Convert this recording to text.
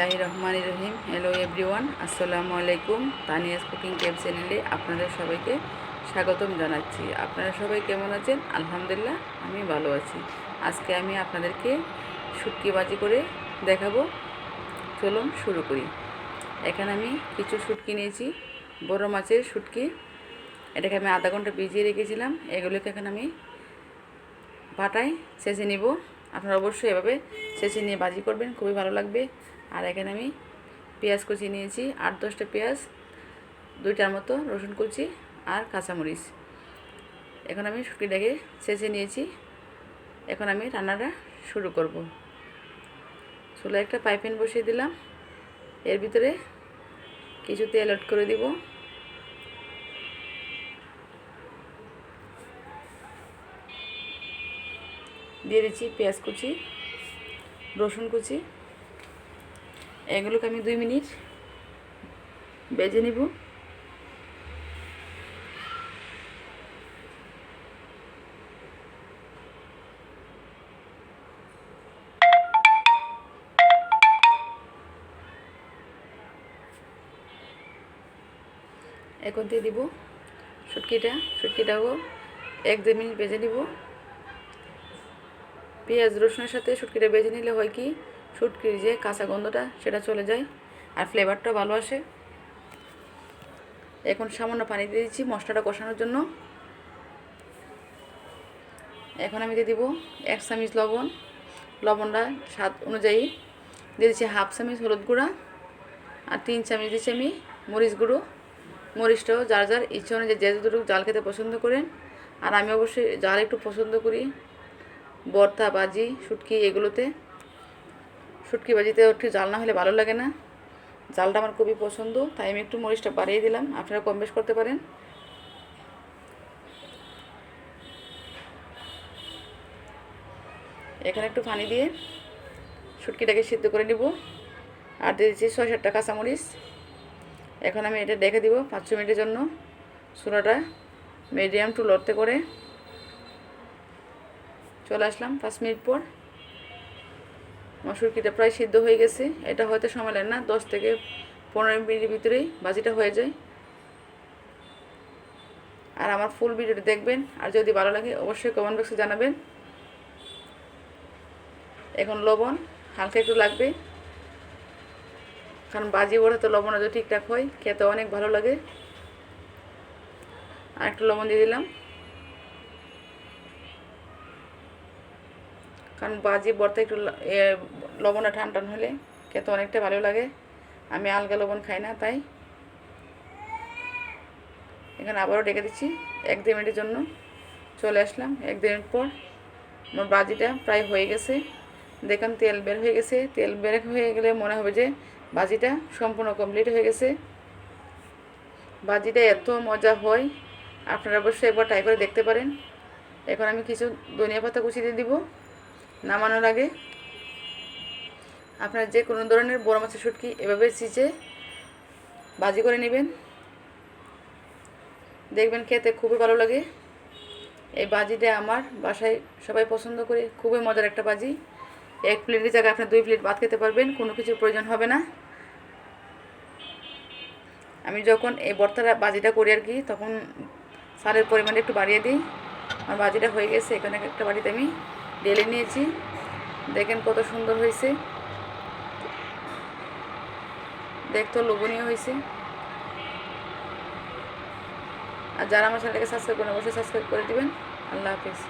রহমান রহিম। Hello everyone আসসালামু আলাইকুম। Tania's cooking cab চ্যানেলে আপনাদের সবাইকে স্বাগতম জানাচ্ছি। আপনারা সবাই কেমন আছেন? আলহামদুলিল্লাহ, আমি ভালো আছি। আজকে আমি আপনাদেরকে শুটকি বাজি করে দেখাবো। চলুন শুরু করি। এখানে আমি কিছু শুটকি নিয়েছি। বড় মাছের শুটকি। এটাকে আমি আধা ঘণ্টা ভিজিয়ে রেখেছিলাম। এগুলোকে এখন আমি বাটায় ছেঁচে নিব। আপনারা অবশ্যই এভাবে ছেঁচে নিয়ে বাজি করবেন। খুবই ভালো লাগবে। আর এখানে আমি পেঁয়াজ কুচি নিয়েছি, আট দশটা পেঁয়াজ, দুইটার মতো রসুন কুচি আর কাঁচামরিচ। এখন আমি শুটকিটাকে ছেঁচে নিয়েছি। এখন আমি রান্নাটা শুরু করব। চুলা একটা পাইপেন বসিয়ে দিলাম। এর ভিতরে কিছু তেল অ্যাড করে দিব। দিয়ে দিচ্ছি পেঁয়াজ কুচি, রসুন কুচি। এগুলোকে আমি দুই মিনিট বেজে নিব। এখন দিয়ে দিব শুটকিটা, শুটকিটাও এক দুই মিনিট বেজে নিব। পেঁয়াজ রসুনের সাথে শুটকিটা বেজে নিলে হয় কি শুটকির যে কাঁচা গন্ধটা, সেটা চলে যায় আর ফ্লেভারটা ভালো আসে। এখন সামান্য পানি দিয়ে দিচ্ছি মশলাটা কষানোর জন্য। এখন আমি দিয়ে দিব এক চামচ লবণ। লবণটা স্বাদ অনুযায়ী দিয়ে দিচ্ছি হাফ চামচ হলুদ গুঁড়া আর তিন চামচ দিচ্ছি আমি মরিচ গুঁড়ো। মরিচটাও যার যার ইচ্ছে অনুযায়ী যে যতটুকু জাল খেতে পছন্দ করেন। আর আমি অবশ্যই জাল একটু পছন্দ করি, বর্তা, বাজি, শুটকি এগুলোতে। শুটকি বাজিতে একটু জাল না হলে ভালো লাগে না। জালটা আমার খুবই পছন্দ, তাই আমি একটু মরিচটা বাড়িয়ে দিলাম। আপনারা কম বেশ করতে পারেন। এখানে একটু পানি দিয়ে শুটকিটাকে সিদ্ধ করে নিব। আর দিয়ে দিচ্ছি ছয় সাতটা কাঁচামরিচ। এখন আমি এটা ডেকে দিব পাঁচ ছ মিনিটের জন্য। চুলাটা মিডিয়াম টু লড়তে করে। চলে আসলাম পাঁচ মিনিট পর। মসুরকিটা প্রায় সিদ্ধ হয়ে গেছে। এটা হয়তো সময় লাগে না, দশ থেকে পনেরো মিনিটের ভিতরেই ভাজিটা হয়ে যায়। আর আমার ফুল ভিডিওটা দেখবেন, আর যদি ভালো লাগে অবশ্যই কমেন্ট বক্সে জানাবেন। এখন লবণ হালকা একটু লাগবে, কারণ বাজি ওরা তো লবণ যদি ঠিকঠাক হয়, খেতে অনেক ভালো লাগে। আর একটু লবণ দিয়ে দিলাম। কারণ বাজি বর্তা একটু লবণটা টান টান হলে খেতে অনেকটা ভালো লাগে। আমি আলগা লবণ খাই না, তাই। এখানে আবারও ডেকে দিচ্ছি, এক দু মিনিটের জন্য চলে আসলাম। এক দু মিনিট পর আমার বাজিটা প্রায় হয়ে গেছে। দেখুন, তেল বের হয়ে গেছে। তেল বের হয়ে গেলে মনে হবে যে বাজিটা সম্পূর্ণ কমপ্লিট হয়ে গেছে। বাজিটা এত মজা হয়, আপনারা অবশ্যই একবার ট্রাই করে দেখতে পারেন। এখন আমি কিছু ধনিয়া পাতা কুচি দিয়ে দিব। নামানোর আগে আপনার যে কোনো ধরনের বড় মাছের শুটকি এভাবে চিচে বাজি করে নেবেন। দেখবেন খেতে খুবই ভালো লাগে। এই বাজিটা আমার বাসায় সবাই পছন্দ করে, খুবই মজার একটা বাজি। এক প্লেটের জায়গায় আপনি দুই প্লেট ভাত খেতে পারবেন, কোনো কিছুর প্রয়োজন হবে না। আমি যখন এই বর্তাটা বাজিটা করি আর কি, তখন সারের পরিমাণটা একটু বাড়িয়ে দিই। আমার বাজিটা হয়ে গেছে, এখানে একটা বাড়িতে আমি ঢেলে নিয়েছি। দেখেন কত সুন্দর হয়েছে। দেখতেও লোভনীয় হয়েছে। আর যারা আমার চ্যানেলটাকে সাবস্ক্রাইব করেন, অবশ্যই সাবস্ক্রাইব করে দিবেন। আল্লাহ হাফিজ।